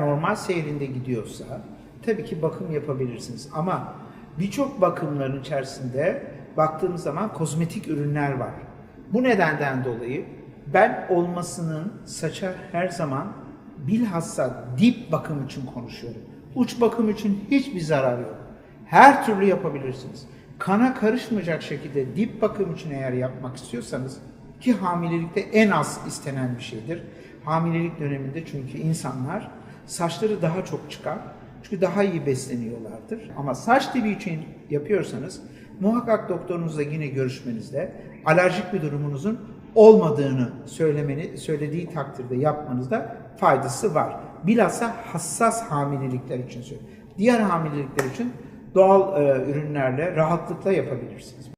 normal seyrinde gidiyorsa tabii ki bakım yapabilirsiniz. Ama birçok bakımların içerisinde baktığımız zaman kozmetik ürünler var. Bu nedenden dolayı ben olmasının saça her zaman bilhassa dip bakım için konuşuyorum. Uç bakım için hiçbir zarar yok. Her türlü yapabilirsiniz. Kana karışmayacak şekilde dip bakım için eğer yapmak istiyorsanız ki hamilelikte en az istenen bir şeydir. Hamilelik döneminde çünkü insanlar saçları daha çok çıkar. Çünkü daha iyi besleniyorlardır. Ama saç dibi için yapıyorsanız muhakkak doktorunuzla yine görüşmenizde alerjik bir durumunuzun olmadığını söylemeni söylediği takdirde yapmanızda faydası var. Bilhassa hassas hamilelikler için söylüyorum. Diğer hamilelikler için doğal e, ürünlerle rahatlıkla yapabilirsiniz.